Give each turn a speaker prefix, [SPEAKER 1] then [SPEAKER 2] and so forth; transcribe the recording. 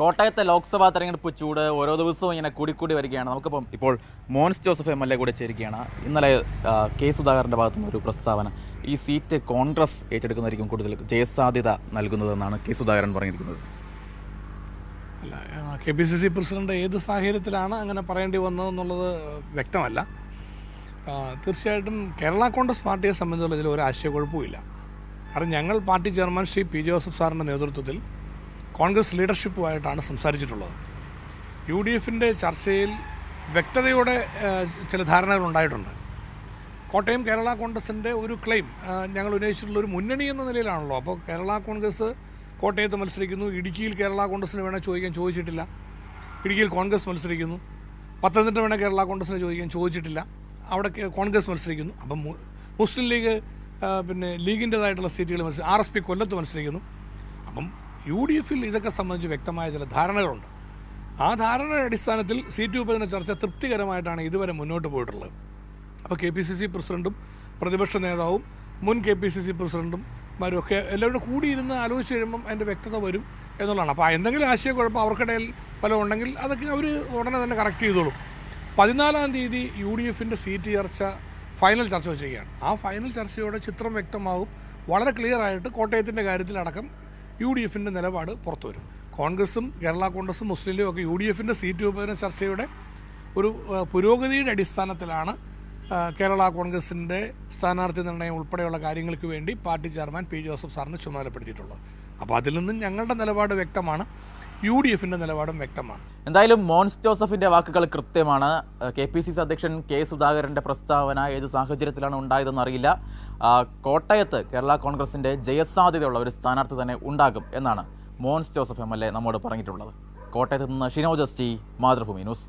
[SPEAKER 1] കോട്ടയത്തെ ലോക്സഭാ തെരഞ്ഞെടുപ്പ് ചൂട് ഓരോ ദിവസവും ഇങ്ങനെ കൂടിക്കൂടി വരികയാണ്. നമുക്കിപ്പം ഇപ്പോൾ Mons Joseph M L A കൂടെ ചേരുകയാണ്. ഇന്നലെ കെ സുധാകരന്റെ ഭാഗത്തു നിന്ന് ഒരു പ്രസ്താവന. ഈ സീറ്റ് കോൺഗ്രസ് ഏറ്റെടുക്കുന്നതായിരിക്കും കൂടുതൽ ജയസാധ്യത നൽകുന്നതെന്നാണ് കെ സുധാകരൻ പറഞ്ഞിരിക്കുന്നത്.
[SPEAKER 2] അല്ല K P C C president ഏത് സാഹചര്യത്തിലാണ് അങ്ങനെ പറയേണ്ടി വന്നതെന്നുള്ളത് വ്യക്തമല്ല. തീർച്ചയായിട്ടും കേരള കോൺഗ്രസ് പാർട്ടിയെ സംബന്ധിച്ചുള്ള ഇതിൽ ഒരു ആശയക്കുഴപ്പമില്ല കാരണം ഞങ്ങൾ party chairman Shri P Joseph സാറിന്റെ നേതൃത്വത്തിൽ കോൺഗ്രസ് ലീഡർഷിപ്പുമായിട്ടാണ് സംസാരിച്ചിട്ടുള്ളത്. യു ഡി എഫിന്റെ ചർച്ചയിൽ വ്യക്തതയോടെ ചില ധാരണകൾ ഉണ്ടായിട്ടുണ്ട്. കോട്ടയം കേരള കോൺഗ്രസിന്റെ ഒരു ക്ലെയിം ഞങ്ങൾ ഉന്നയിച്ചിട്ടുള്ള ഒരു മുന്നണി എന്ന നിലയിലാണല്ലോ. അപ്പോൾ കേരള കോൺഗ്രസ് കോട്ടയത്ത് മത്സരിക്കുന്നു ഇടുക്കിയിൽ കേരള കോൺഗ്രസിന് വേണേൽ ചോദിക്കാൻ ചോദിച്ചിട്ടില്ല. ഇടുക്കിയിൽ കോൺഗ്രസ് മത്സരിക്കുന്നു പത്തനംതിട്ട വേണേൽ കേരള കോൺഗ്രസിന് ചോദിക്കാൻ ചോദിച്ചിട്ടില്ല. അവിടെ കോൺഗ്രസ് മത്സരിക്കുന്നു. അപ്പം മുസ്ലിം ലീഗ് പിന്നെ ലീഗിന്റേതായിട്ടുള്ള സീറ്റുകൾ മത്സരിക്കും ആർ എസ് പി കൊല്ലത്ത് മത്സരിക്കുന്നു. അപ്പം യു ഡി എഫിൽ ഇതൊക്കെ സംബന്ധിച്ച് വ്യക്തമായ ചില ധാരണകളുണ്ട്. ആ ധാരണയുടെ അടിസ്ഥാനത്തിൽ സീറ്റ് വിഭജന ചർച്ച തൃപ്തികരമായിട്ടാണ് ഇതുവരെ മുന്നോട്ട് പോയിട്ടുള്ളത്. അപ്പോൾ കെ പി സി സി പ്രസിഡന്റും പ്രതിപക്ഷ നേതാവും മുൻ കെ പി സി സി പ്രസിഡന്റും മാരും ഒക്കെ എല്ലാവരും കൂടിയിരുന്ന് ആലോചിച്ച് കഴിയുമ്പം അതിന്റെ വ്യക്തത വരും എന്നുള്ളതാണ്. അപ്പോൾ എന്തെങ്കിലും ആശയക്കുഴപ്പം അവർക്കിടയിൽ പല ഉണ്ടെങ്കിൽ അതൊക്കെ അവർ ഉടനെ തന്നെ കറക്റ്റ് ചെയ്തോളും. പതിനാലാം തീയതി യു ഡി എഫിന്റെ സീറ്റ് ചർച്ച ഫൈനൽ ചർച്ച വെച്ചിരിക്കുകയാണ്. ആ ഫൈനൽ ചർച്ചയോടെ ചിത്രം വ്യക്തമാവും വളരെ ക്ലിയർ ആയിട്ട് കോട്ടയത്തിന്റെ കാര്യത്തിലടക്കം യു ഡി എഫിന്റെ നിലപാട് പുറത്തു വരും. കോൺഗ്രസും കേരള കോൺഗ്രസും മുസ്ലിം ലീഗും ഒക്കെ യു ഡി എഫിന്റെ സീറ്റ് വിഭജന ചർച്ചയുടെ ഒരു പുരോഗതിയുടെ അടിസ്ഥാനത്തിലാണ് കേരള കോൺഗ്രസിന്റെ സ്ഥാനാർത്ഥി നിർണയം ഉൾപ്പെടെയുള്ള കാര്യങ്ങൾക്ക് വേണ്ടി പാർട്ടി ചെയർമാൻ പി ജോസഫ് സാറിന് ചുമതലപ്പെടുത്തിയിട്ടുള്ളത്. അപ്പോൾ അതിൽ നിന്നും ഞങ്ങളുടെ നിലപാട് വ്യക്തമാണ്. യു ഡി എഫിന്റെ നിലപാടും വ്യക്തമാണ്.
[SPEAKER 1] എന്തായാലും മോൻസ് ജോസഫിന്റെ വാക്കുകൾ കൃത്യമാണ്. കെ പി സി സി അധ്യക്ഷൻ കെ സുധാകരന്റെ പ്രസ്താവന ഏത് സാഹചര്യത്തിലാണ് ഉണ്ടായതെന്ന് അറിയില്ല. കോട്ടയത്ത് കേരള കോൺഗ്രസിന്റെ ജയസാധ്യതയുള്ള ഒരു സ്ഥാനാർത്ഥി തന്നെ ഉണ്ടാകും എന്നാണ് Mons Joseph M L A നമ്മോട് പറഞ്ഞിട്ടുള്ളത്. കോട്ടയത്ത് നിന്ന് ഷിനോ ജസ്റ്റി മാതൃഭൂമി ന്യൂസ്.